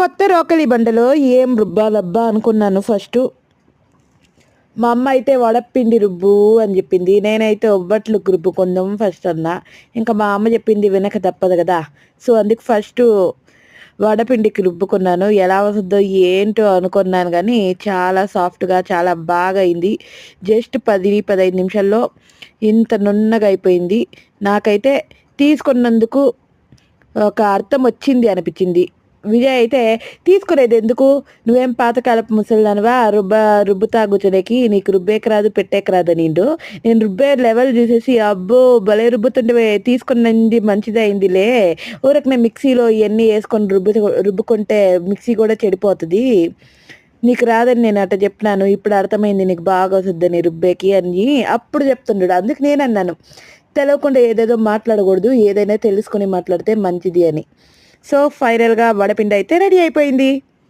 కొత్త రోకలి బండలో ఏం రుబ్బాలబ్బా అనుకున్నాను ఫస్ట్. మా అమ్మ అయితే వడపిండి రుబ్బు అని చెప్పింది. నేనైతే ఒబ్బట్లు రుబ్బుకుందాం ఫస్ట్ అన్నా. ఇంకా మా అమ్మ చెప్పింది వెనక తప్పదు కదా. సో అందుకు ఫస్ట్ వడపిండికి రుబ్బుకున్నాను. ఎలా వస్తుందో ఏంటో అనుకున్నాను కానీ చాలా సాఫ్ట్గా చాలా బాగా అయింది. జస్ట్ పది పదహైదు నిమిషాల్లో ఇంత నున్నగా అయిపోయింది. నాకైతే తీసుకున్నందుకు ఒక అర్థం వచ్చింది అనిపించింది. విజయ్ అయితే తీసుకునేది ఎందుకు? నువ్వేం పాతకాలపు ముసలిదానివా? రుబ్బ రుబ్బుతా కూర్చోలేకి నీకు రుబ్బేకి రాదు పెట్టేకి రాదు నిండు నేను రుబ్బే లెవెల్ చూసేసి అబ్బో భలే రుబ్బుతుంటే తీసుకున్నది మంచిదైందిలే అయిందిలే. నేను మిక్సీలో ఇవన్నీ వేసుకొని రుబ్బు రుబ్బుకుంటే మిక్సీ కూడా చెడిపోతుంది. నీకు రాదని నేను అట్ట చెప్పినాను. ఇప్పుడు అర్థమైంది నీకు బాగా వస్తుందని రుబ్బేకి అని అప్పుడు చెప్తుండడు. అందుకు నేను అన్నాను తెలవకుండా ఏదేదో మాట్లాడకూడదు. ఏదైనా తెలుసుకొని మాట్లాడితే మంచిది అని. సో ఫైనల్గా వడపిండి అయితే రెడీ అయిపోయింది.